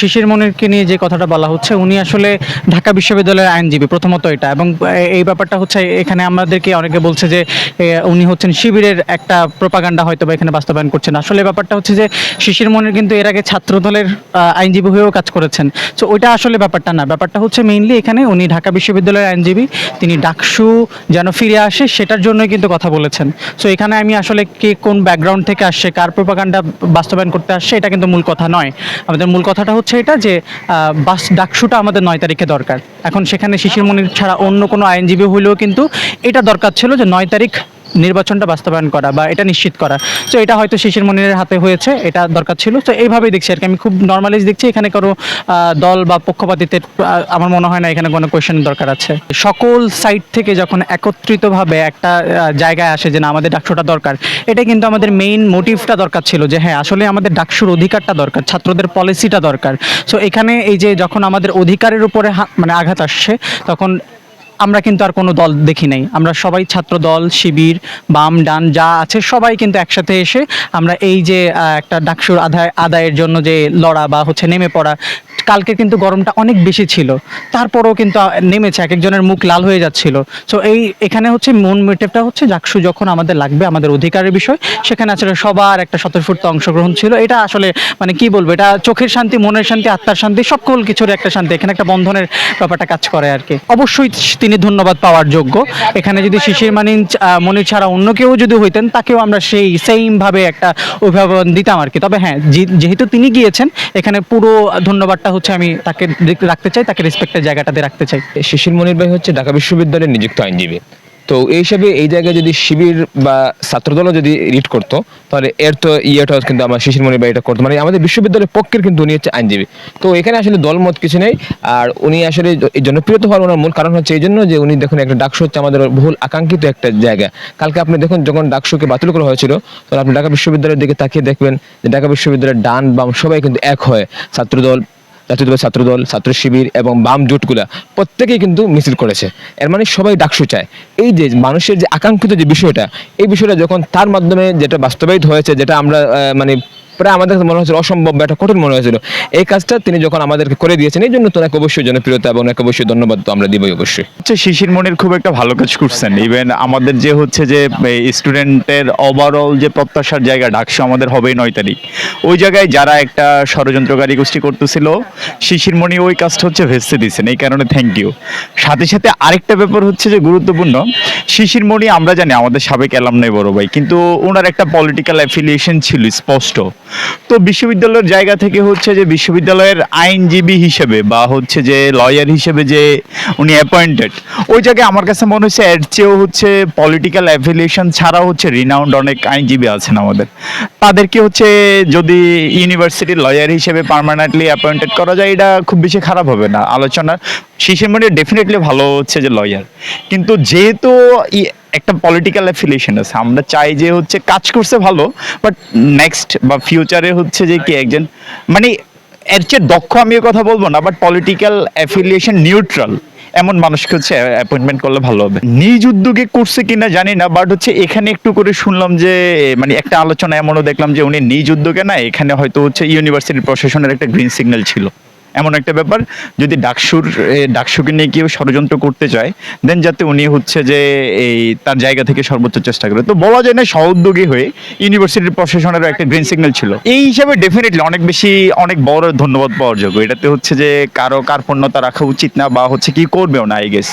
শিশির মনিরকে নিয়ে যে কথাটা বলা হচ্ছে উনি আসলে ঢাকা বিশ্ববিদ্যালয়ের আইনজীবী প্রথমত এটা। এবং এই ব্যাপারটা হচ্ছে এখানে আমাদেরকে অনেকে বলছে যে উনি হচ্ছেন শিবিরের একটা প্রপাগান্ডা হয়তো বা এখানে বাস্তবায়ন করছেন। আসলে ব্যাপারটা হচ্ছে যে শিশির মনির কিন্তু এর আগে ছাত্রদলের আহ, আইনজীবী হয়েও কাজ করেছেন। তো ওইটা আসলে ব্যাপারটা না। ব্যাপারটা হচ্ছে মেইনলি এখানে উনি ঢাকা বিশ্ববিদ্যালয়ের আইনজীবী তিনি ডাকসু যেন ফিরে আসে সেটার জন্যই কিন্তু কথা বলেছেন। সো এখানে আমি আসলে কে কোন ব্যাকগ্রাউন্ড থেকে আসছে কার প্রপাগান্ডা বাস্তবায়ন করতে আসছে এটা কিন্তু মূল কথা নয়। আমাদের মূল কথাটা হচ্ছে এটা যে বাস ডাকসুটা আমাদের নয় তারিখে দরকার। এখন সেখানে শিশির মনির ছাড়া অন্য কোনো আইনজীবী হলেও কিন্তু এটা দরকার ছিল যে নয় তারিখ নির্বাচনটা বাস্তবায়ন করা বা এটা নিশ্চিত করা। তো এটা হয়তো শিশির মনিরের হাতে হয়েছে, এটা দরকার ছিল। তো এইভাবেই দেখছি আর কি আমি খুব নর্মালাইজ দেখছি, এখানে কারও দল বা পক্ষপাতিত্বের আমার মনে হয় না এখানে কোনো কোয়েশ্চেন দরকার আছে। সকল সাইড থেকে যখন একত্রিতভাবে একটা জায়গায় আসে যে না, আমাদের ডাকসুটা দরকার, এটা কিন্তু আমাদের মেইন মোটিভটা দরকার ছিল যে হ্যাঁ আসলে আমাদের ডাকসুর অধিকারটা দরকার, ছাত্রদের পলিসিটা দরকার। সো এখানে এই যে যখন আমাদের অধিকারের উপরে মানে আঘাত আসছে, তখন আমরা কিন্তু আর কোনো দল দেখি নাই। আমরা সবাই ছাত্র দল শিবির, বাম, ডান, যা আছে সবাই কিন্তু একসাথে এসে আমরা এই যে একটা ডাকসুর আদায় আদায়ের জন্য যে লড়া বা হচ্ছে নেমে পড়া, কালকে কিন্তু গরমটা অনেক বেশি ছিল। তারপরেও কিন্তু নেমেছে এক একজনের মুখ লাল হয়ে যাচ্ছিল। সো এই এখানে হচ্ছে মন মোটিভটা হচ্ছে ডাকসু যখন আমাদের লাগবে, আমাদের অধিকারের বিষয়, সেখানে আসলে সবার একটা স্বতঃস্ফূর্ত অংশগ্রহণ ছিল। এটা আসলে মানে কি বলব, এটা চোখের শান্তি, মনের শান্তি, আত্মার শান্তি, সকল কিছুর একটা শান্তি। এখানে একটা বন্ধনের ব্যাপারটা কাজ করে আর কি। অবশ্যই ধন্যবাদ পাওয়ার যোগ্য। এখানে যদি শিশির মানি মনির ছাড়া অন্য কেউ যদি হইতেন, তাকেও আমরা সেই সেম ভাবে একটা অভিভাবন দিতাম আর কি। তবে হ্যাঁ যেহেতু তিনি গিয়েছেন, এখানে পুরো ধন্যবাদটা হচ্ছে আমি তাকে রাখতে চাই, তাকে রেসপেক্টের জায়গাটাতে রাখতে চাই। শিশির মনির ভাই হচ্ছে ঢাকা বিশ্ববিদ্যালয়ের নিযুক্ত আইনজীবী। তো এই হিসাবে এই জায়গায় যদি শিবির বা ছাত্রদলও যদি রিড করতো, তাহলে এর তো ইয়েটা কিন্তু আমার শিশির মনির ভাই এটা করতো। মানে আমাদের বিশ্ববিদ্যালয়ের পক্ষের কিন্তু উনি হচ্ছে আইনজীবী। তো এখানে আসলে দলমত কিছু নেই, আর উনি আসলে জনপ্রিয়তা হওয়ার ওনার মূল কারণ হচ্ছে এই জন্য যে উনি দেখুন একটা ডাকসু হচ্ছে আমাদের বহুল আকাঙ্ক্ষিত একটা জায়গা। কালকে আপনি দেখুন যখন ডাকসুকে বাতিল করা হয়েছিল তখন আপনি ঢাকা বিশ্ববিদ্যালয়ের দিকে তাকিয়ে দেখবেন যে ঢাকা বিশ্ববিদ্যালয়ের ডান বাম সবাই কিন্তু এক হয়। ছাত্রদল জাতীয়তাবাদী ছাত্রদল, ছাত্র শিবির এবং বাম জোটগুলা প্রত্যেকেই কিন্তু মিছিল করেছে। এর মানে সবাই ডাকসু চায়। এই যে মানুষের যে আকাঙ্ক্ষিত যে বিষয়টা, এই বিষয়টা যখন তার মাধ্যমে যেটা বাস্তবায়িত হয়েছে, যেটা আমরা মানে প্রায় আমাদের মনে হয়েছিল অসম্ভব বা একটা কঠিন মনে হয়েছিল। এই কাজটা তিনি যখন আমাদেরকে করে দিয়েছেন, এই জন্য তো ওনাকে অবশ্যই জনপ্রিয়তা এবং ওনাকে অবশ্যই ধন্যবাদ তো আমরা দিবই অবশ্যই। হচ্ছে শিশির মনির খুব একটা ভালো কাজ করছেন। ইভেন আমাদের যে হচ্ছে যে স্টুডেন্টের ওভারঅল যে প্রত্যাশার জায়গা, ডাকসু আমাদের হবেই নয় তারিখ। ওই জায়গায় যারা একটা ষড়যন্ত্রকারী গোষ্ঠী করতেছিল, শিশির মণি ওই কাজটা হচ্ছে ভেস্তে দিয়েছেন। এই কারণে থ্যাংক ইউ সাথে সাথে আরেকটা ব্যাপার হচ্ছে যে, গুরুত্বপূর্ণ, শিশির মণি আমরা জানি আমাদের সাবেক এলাম নাই বড় ভাই, কিন্তু ওনার একটা পলিটিক্যাল অ্যাফিলিয়েশন ছিল স্পষ্ট। তো বিশ্ববিদ্যালয়ের জায়গা থেকে হচ্ছে যে বিশ্ববিদ্যালয়ের আইনজীবী হিসেবে বা হচ্ছে যে লয়ার হিসেবে যে উনি অ্যাপয়েন্টেড ওই জায়গায় আমার কাছে মনে হচ্ছে এর চেয়েও হচ্ছে পলিটিক্যাল অ্যাফিলিয়েশন ছাড়াও হচ্ছে রিনাউন্ড অনেক আইনজীবী আছেন আমাদের। তাদেরকে হচ্ছে যদি ইউনিভার্সিটির লয়ার হিসেবে পার্মানেন্টলি অ্যাপয়েন্টেড করা যায়, এটা খুব বেশি খারাপ হবে না। আলোচনা শিশির মনে ডেফিনেটলি ভালো হচ্ছে যে লয়ার কিন্তু যেহেতু একটা পলিটিক্যাল অ্যাফিলিয়েশন আছে। আমরা চাই যে হচ্ছে কাজ করছে ভালো বাট নেক্সট বা ফিউচারে হচ্ছে যে কি একজন মানে এর চেয়ে দক্ষ আমি কথা বলব না বাট পলিটিক্যাল অ্যাফিলিয়েশন নিউট্রাল এমন মানুষকে হচ্ছে অ্যাপয়েন্টমেন্ট করলে ভালো হবে। নিজ উদ্যোগে করছে কিনা জানি না বাট হচ্ছে এখানে একটু করে শুনলাম যে মানে একটা আলোচনা এমনও দেখলাম যে উনি নিজ উদ্যোগে না, এখানে হয়তো হচ্ছে ইউনিভার্সিটি প্রশাসনের একটা গ্রিন সিগন্যাল ছিল। এমন একটা ব্যাপার। যদি ডাকসুর ডাকসুকে নিয়ে কেউ ষড়যন্ত্র করতে চায় দেন যাতে উনি হচ্ছে যে, এই, তার জায়গা থেকে সর্বোচ্চ চেষ্টা করে। তো বলা যায় না সহ উদ্যোগী হয়ে ইউনিভার্সিটির প্রশাসনেরও একটা গ্রিন সিগন্যাল ছিল। এই হিসাবে ডেফিনেটলি অনেক বেশি, অনেক বড় ধন্যবাদ পাওয়ার যোগ্য। এটাতে হচ্ছে যে, কারও কার পণ্যতা রাখা উচিত না বা হচ্ছে কি করবেও না আই গেস